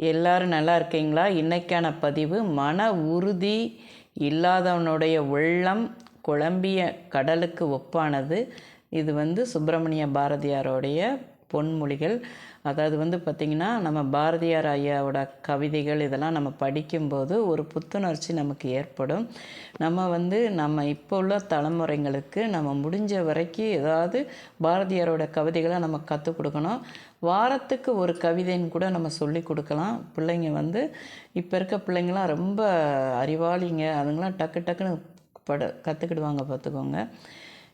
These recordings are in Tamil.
எல்லாரும் நல்லா இருக்கீங்களா? இன்றைக்கான பதிவு மன உறுதி இல்லாதவனுடைய உள்ளம் குழம்பிய கடலுக்கு ஒப்பானது. இது வந்து சுப்பிரமணிய பாரதியாரோடைய பொன்மொழிகள். அதாவது வந்து பார்த்திங்கன்னா நம்ம பாரதியார் ஐயாவோட கவிதைகள் இதெல்லாம் நம்ம படிக்கும்போது ஒரு புத்துணர்ச்சி நமக்கு ஏற்படும். நம்ம வந்து நம்ம இப்போ உள்ள தலைமுறைங்களுக்கு நம்ம முடிஞ்ச வரைக்கும் ஏதாவது பாரதியாரோட கவிதைகளை நம்ம கற்றுக் கொடுக்கணும். வாரத்துக்கு ஒரு கவிதைன்னு கூட நம்ம சொல்லி கொடுக்கலாம். பிள்ளைங்க வந்து இப்போ இருக்க பிள்ளைங்களாம் ரொம்ப அறிவாளிங்க. அதுங்களாம் டக்கு டக்குன்னு பட கற்றுக்கிடுவாங்க பார்த்துக்கோங்க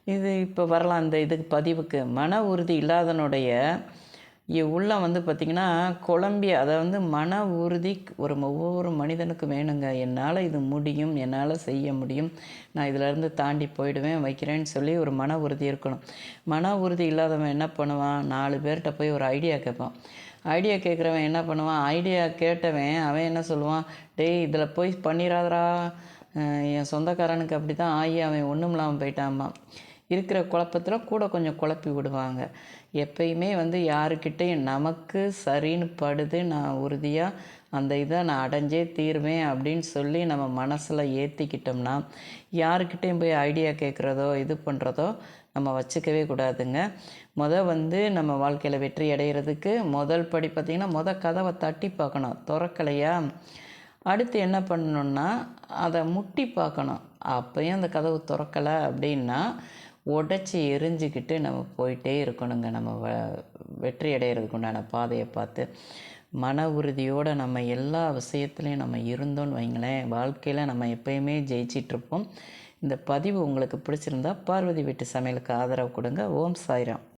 இது இப்போ வரலாம். இந்த இதுக்கு பதிவுக்கு. மன உறுதி இல்லாதனுடைய இ- உள்ளம் வந்து பார்த்திங்கன்னா குழம்பி அதை வந்து மன உறுதி ஒரு ஒவ்வொரு மனிதனுக்கு வேணுங்க. என்னால் இது முடியும் என்னால் செய்ய முடியும். நான் இதிலேருந்து தாண்டி போயிடுவேன் வைக்கிறேன்னு சொல்லி ஒரு மன உறுதி இருக்கணும். மன உறுதி இல்லாதவன் என்ன பண்ணுவான்? நாலு பேர்கிட்ட போய் ஒரு ஐடியா கேட்பான். ஐடியா கேட்குறவன் என்ன பண்ணுவான்? ஐடியா கேட்டவன் அவன் என்ன சொல்லுவான்? டேய் இதில் போய் பண்ணிடாதரா என் சொந்தக்காரனுக்கு அப்படி தான் ஆகி அவன் ஒன்றும் இல்லாமல் போயிட்டாம்மா இருக்கிற குழப்பத்தில் கூட கொஞ்சம் குழப்பி விடுவாங்க. எப்பயுமே வந்து யாருக்கிட்டையும் நமக்கு சரின்னு படுது நான் உறுதியாக அந்த இதை நான் அடைஞ்சே தீருவேன் அப்படின்னு சொல்லி நம்ம மனசில் ஏற்றிக்கிட்டோம்னா யாருக்கிட்டையும் போய் ஐடியா கேட்குறதோ இது பண்ணுறதோ நம்ம வச்சுக்கவே கூடாதுங்க. மொதல் வந்து நம்ம வாழ்க்கையில் வெற்றி அடைகிறதுக்கு முதல் படி பார்த்திங்கன்னா மொதல் கதவை தட்டி பார்க்கணும். திறக்கலையா? அடுத்து என்ன பண்ணணுன்னா அதை முட்டி பார்க்கணும். அப்போயும் அந்த கதவு திறக்கலை அப்படின்னா உடச்சி எரிஞ்சுக்கிட்டு நம்ம போயிட்டே இருக்கணுங்க. நம்ம வ வெற்றி அடைகிறதுக்கு உண்டான பாதையை பார்த்து மன உறுதியோடு நம்ம எல்லா விஷயத்துலையும் நம்ம இருந்தோன்னு வைங்களேன். வாழ்க்கையில் நம்ம எப்பயுமே ஜெயிச்சிட்ருப்போம். இந்த பதிவு உங்களுக்கு பிடிச்சிருந்தா பார்வதி வீட்டு சமையலுக்கு ஆதரவு கொடுங்க. ஓம் சாய்ராம்.